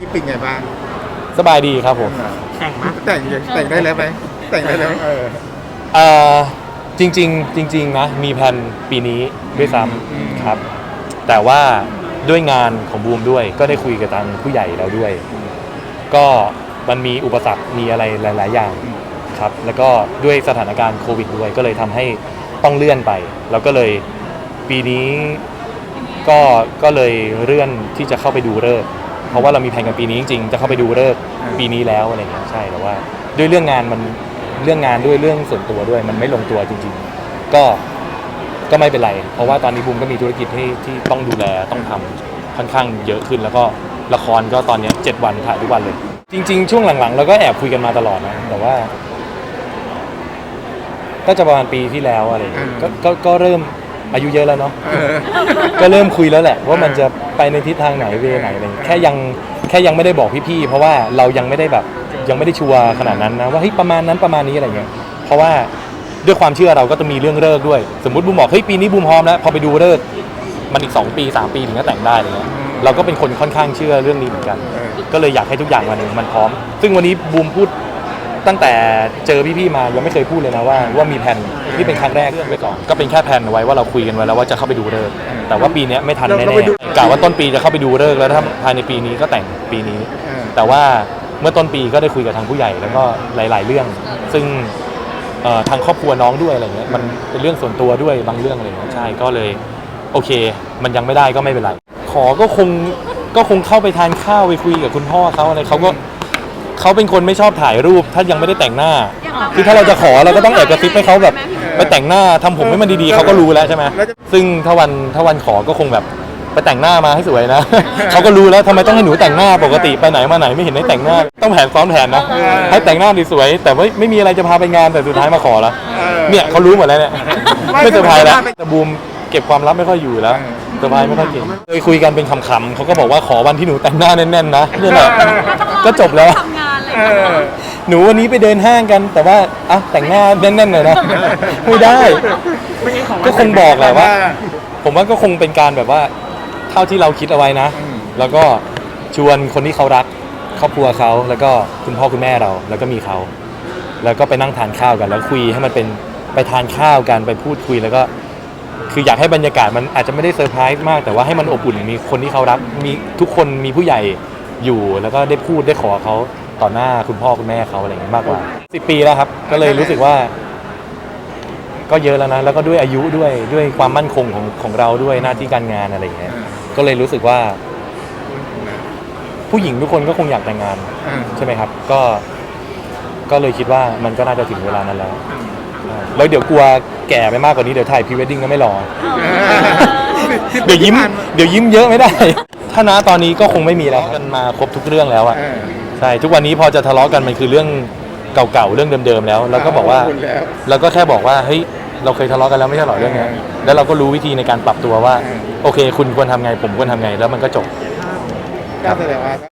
นี่เป็นไงบ้างสบายดีครับผมแต่งมั้ยแต่งยังแต่งได้แล้วไหมแต่งได้แล้วเออเอ่อจริง ๆ จริง ๆ นะ มีแผนปีนี้ด้วยซ้อืมำครับ แต่ว่าด้วยงานของบูมด้วย ก็ได้คุยกับทางผู้ใหญ่แล้วด้วย ก็มันมีอุปสรรคมีอะไรหลาย ๆ อย่างครับ แล้วก็ด้วยสถานการณ์โควิดด้วย ก็เลยทำให้ต้องเลื่อนไป แล้วก็เลยปีนี้ก็ก็เลยเลื่อนที่จะเข้าไปดูเลิกษ์ เพราะว่าเรามีแผนกันปีนี้จริงๆจะเข้าไปดูเลิกษ์ปีนี้แล้วอะไรเงี้ยใช่แต่ว่า ด้วยเรื่องงานมันเรื่องงานด้วยเรื่องส่วนตัวด้วย มันไม่ลงตัวจริง ๆ ก็ก็ไม่เป็นไร เพราะว่าตอนนี้บูมก็มีธุรกิจที่ที่ต้องดูแลต้องทำค่อนข้างเยอะขึ้น แล้วก็ละครก็ตอนเนี้ยเจ็ดวันถ่ายทุกวันเลย จริง ๆ ช่วงหลังๆเราก็แอบคุยกันมาตลอดนะแต่ว่า ก็จะประมาณปีที่แล้วอะไรอย่างเงี้ยก็ก็ก็เริ่ม อายุเยอะแล้วเนาะเออ ก็เริ่มคุยแล้วแหละว่ามันจะไปในทิศทางไหนเวไหนอะไรอย่างเงี้ยแค่ยังแค่ยังไม่ได้บอกพี่ๆเพราะว่าเรายังไม่ได้แบบยังไม่ได้ชัวร์ขนาดนั้นนะว่าเฮ้ยประมาณนั้นประมาณนี้อะไรเงี้ยเพราะว่าด้วยความเชื่อเราก็จะมีเรื่องเลิกษ์ด้วย สมมติบูมบอกเฮ้ยปีนี้บูมพร้อมแล้วพอไปดูเลิกษ์มันอีก 2 ปี 3 ปีถึงจะแต่งได้อะไรเงี้ยเราก็เป็นคนค่อนข้างเชื่อเรื่องนี้เหมือนกัน เออ ก็เลยอยากให้ทุกอย่างมันมันพร้อม ซึ่งวันนี้บูมพูด ตั้งแต่เจอพี่ๆมายังไม่เคยพูดเลยนะว่าว่ามีแผนนี่เป็นครั้งแรกไว้ก่อนก็เป็นแค่แผนเอาไว้ว่าเราคุยกันไว้แล้วว่าจะเข้าไปดูเลิกษ์แต่ว่าปีเนี้ยไม่ทันแน่เราไปดูๆกะว่าต้นปีจะเข้าไปดูเลิกษ์แล้วถ้าภายในปีนี้ก็แต่งปีนี้เออแต่ว่าเมื่อต้นปีก็ได้คุยกับทางผู้ใหญ่แล้วก็หลาย ๆ เรื่อง ซึ่งเอ่อทางครอบครัวน้องด้วยอะไรเงี้ยมันเป็นเรื่องส่วนตัวด้วยบางเรื่องอะไรเงี้ยใช่ก็เลย โอเค มันยังไม่ได้ก็ไม่เป็นไร ขอก็คงก็คงเข้าไปทานข้าวไปคุยกับคุณพ่อเขาอะไรเขาก็ เขาเป็นคนไม่ชอบถ่ายรูปถ้ายังไม่ได้แต่งหน้า คือถ้าเราจะขอเราก็ต้องแอบกระซิบให้เขาแบบไปแต่งหน้าทำผมให้มันดีๆเขาก็รู้แล้วใช่ไหมแล้วจะซึ่งถ้าวันถ้าวันขอก็คงแบบไปแต่งหน้ามาให้สวยนะ เขาก็รู้แล้วทำไมต้องให้หนูแต่งหน้าปกติไปไหนมาไหนไม่เห็นได้แต่งหน้า ต้องแผนซ้อนแผนนะให้แต่งหน้าดีสวยแต่ไม่ไม่มีอะไรจะพาไปงานแต่สุดท้ายมาขอแล้วออเนี่ยเขารู้หมดแล้วเนี่ย ไม่ไม่เซอร์ไพรส์แล้วไม่แต่บูมเก็บความลับไม่ค่อยอยู่แล้วเออเซอร์ไพรส์ไม่ค่อยเก่งเคยคุยกันเป็นคำๆเขาก็บอกว่าขอวันที่หนูแต่งหน้าแน่นๆนะเนี่ยแหละก็จบแล้ว ทำงานอะไร เออ หนูวันนี้ไปเดินห้างกัน แต่ว่าอะแต่งหน้าแน่นๆหน่อยนะไม่ได้ก็คงบอกแหละว่า ผมว่าก็คงเป็นการแบบว่า เท่าที่เราคิดเอาไว้นะอืมแล้วก็ชวนคนที่เขารักครอบครัวเขาแล้วก็คุณพ่อคุณแม่เรา แล้วก็มีเขา แล้วก็ไปนั่งทานข้าวกัน แล้วคุยให้มันเป็นไปทานข้าวกันไปพูดคุยแล้วก็ คืออยากให้บรรยากาศมันอาจจะไม่ได้เซอร์ไพรส์มาก แต่ว่าให้มันอบอุ่นมีคนที่เขารักมีทุกคนมีผู้ใหญ่อยู่แล้วก็ได้พูดได้ขอเขา ต่อหน้าคุณพ่อคุณแม่เขาอะไรอย่างนี้มากกว่าสิปีแล้วครับ ก็เลยรู้สึกว่า ก็เยอะแล้วนะแล้วก็ด้วยอายุด้วยด้วยความมั่นคงของของเราด้วยหน้าที่การงานอะไรอย่างเงี้ยก็เลยรู้สึกว่า ผู้หญิงทุกคนก็คงอยากแต่งงานเออใช่ไหมครับ ก็ ก็เลยคิดว่ามันก็น่าจะถึงเวลานั้นแล้วใช่แล้วเดี๋ยวกลัวแก่ไปมากกว่านี้เดี๋ยวถ่ายพรีเวดดิ้งก็ไม่รอ เดี๋ยวยิ้ม เดี๋ยวยิ้มเยอะไม่ได้ ถ้านะตอนนี้ก็คงไม่มีแล้วกันมาครบทุกเรื่องแล้วอะเออ ใช่ทุกวันนี้พอจะทะเลาะกันมันคือเรื่องเก่าๆเรื่องเดิมๆแล้ว แล้วก็บอกว่าขบคุณแล้วเราก็แค่บอกว่าเฮ้ยเราเคยทะเลาะกันแล้วไม่ใช่เหรอเรื่องเนี้ยเออแล้วเราก็รู้วิธีในการปรับตัวว่าเออโอเค คุณควรทำไงผมควรทำไงแล้วมันก็จบ ก็แสดงว่า